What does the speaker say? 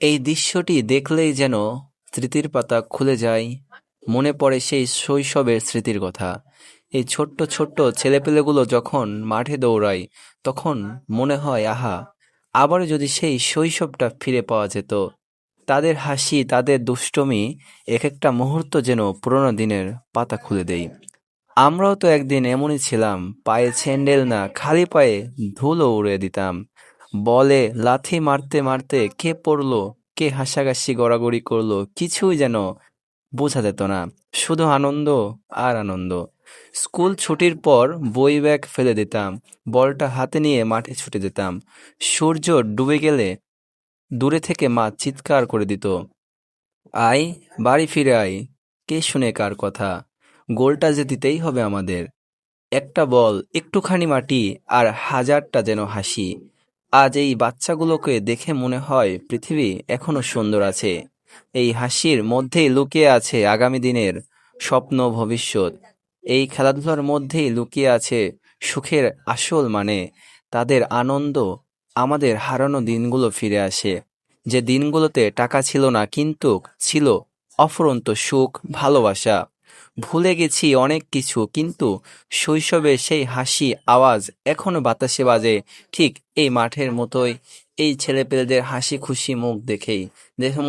এই দৃশ্যটি দেখলেই যেন স্মৃতির পাতা খুলে যায়। মনে পড়ে সেই শৈশবের স্মৃতির কথা। এই ছোট্ট ছোট্ট ছেলেপেলেগুলো যখন মাঠে দৌড়ায়, তখন মনে হয়, আহা আবার যদি সেই শৈশবটা ফিরে পাওয়া যেত। তাদের হাসি, তাদের দুষ্টমি এক একটা মুহূর্ত যেন পুরোনো দিনের পাতা খুলে দেয়। আমরাও তো একদিন এমনই ছিলাম, পায়ে স্যান্ডেল না, খালি পায়ে ধুলো উড়ে দিতাম। বলে, লাথি মারতে মারতে কে পড়ল, কে হাসাহাসি গড়াগড়ি করল, কিছুই যেন বোঝা যেত না। শুধু আনন্দ আর আনন্দ। স্কুল ছুটির পর বই ব্যাগ ফেলে দিতাম, বলটা হাতে নিয়ে মাঠে ছুটে যেতাম। সূর্য ডুবে গেলে দূরে থেকে মা চিৎকার করে দিত, আয়, বাড়ি ফিরে আয়, কে শুনে কার কথা? গোলটা যে দিতেই হবে আমাদের। একটা বল, একটুখানি মাটি আর হাজারটা যেন হাসি। আজ এই বাচ্চাগুলোকে দেখে মনে হয় পৃথিবী এখনও সুন্দর আছে। এই হাসির মধ্যেই লুকিয়ে আছে আগামী দিনের স্বপ্ন ভবিষ্যৎ। এই খেলাধুলার মধ্যেই লুকিয়ে আছে সুখের আসল মানে। তাদের আনন্দ আমাদের হারানো দিনগুলো ফিরে আসে। যে দিনগুলোতে টাকা ছিল না, কিন্তু ছিল অফরন্ত সুখ, ভালোবাসা। ভুলে গেছি অনেক কিছু, কিন্তু শৈশবে সেই হাসি, আওয়াজ এখনও বাতাসে বাজে। ঠিক এই মাঠের মতোই এই ছেলেপেলেদের হাসি খুশি মুখ দেখেই। দেখে